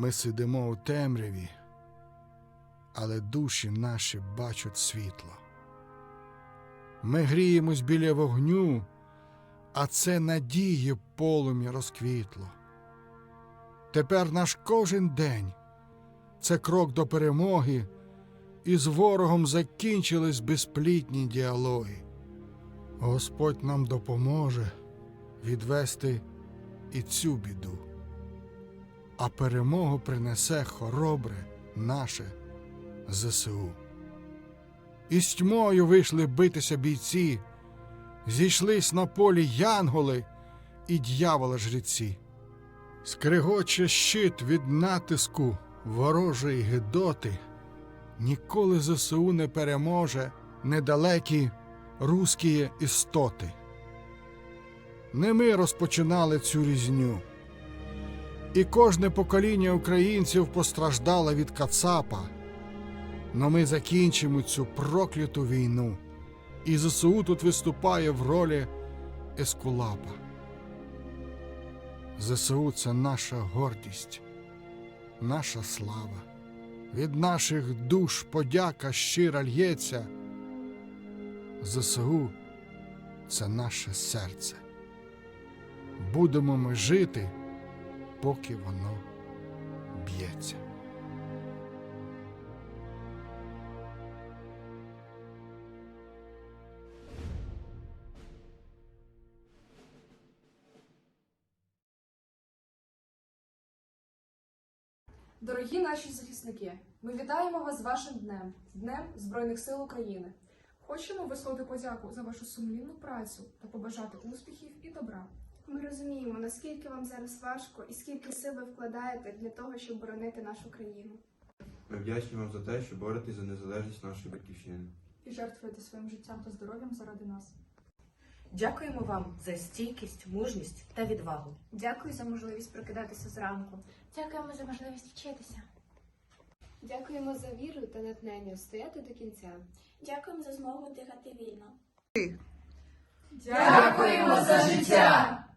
Ми сидимо у темряві, але душі наші бачать світло. Ми гріємось біля вогню, а це надії полум'я розквітло. Тепер наш кожен день це крок до перемоги, і з ворогом закінчились безплітні діалоги. Господь нам допоможе відвести і цю біду, а перемогу принесе хоробре наше ЗСУ. Із тьмою вийшли битися бійці, зійшлись на полі янголи і дьявола жріці. Скригоче щит від натиску ворожої гидоти, ніколи ЗСУ не переможе недалекі руські істоти. Не ми розпочинали цю різню, і кожне покоління українців постраждало від Кацапа. Но ми закінчимо цю прокляту війну, і ЗСУ тут виступає в ролі Ескулапа. ЗСУ це наша гордість, наша слава. Від наших душ подяка щира л'ється. ЗСУ це наше серце. Будемо ми жити, поки воно б'ється. Дорогі наші захисники, ми вітаємо вас з вашим днем, Днем Збройних сил України. Хочемо висловити подяку за вашу сумлінну працю та побажати успіхів і добра. Ми розуміємо, наскільки вам зараз важко і скільки сил ви вкладаєте для того, щоб боронити нашу країну. Ми вдячні вам за те, що боретесь за незалежність нашої батьківщини. І жертвуєте своїм життям та здоров'ям заради нас. Дякуємо вам за стійкість, мужність та відвагу. Дякую за можливість прокидатися зранку. Дякуємо за можливість вчитися. Дякуємо за віру та натхнення стояти до кінця. Дякуємо за змогу дихати вільно. Дякуємо за життя!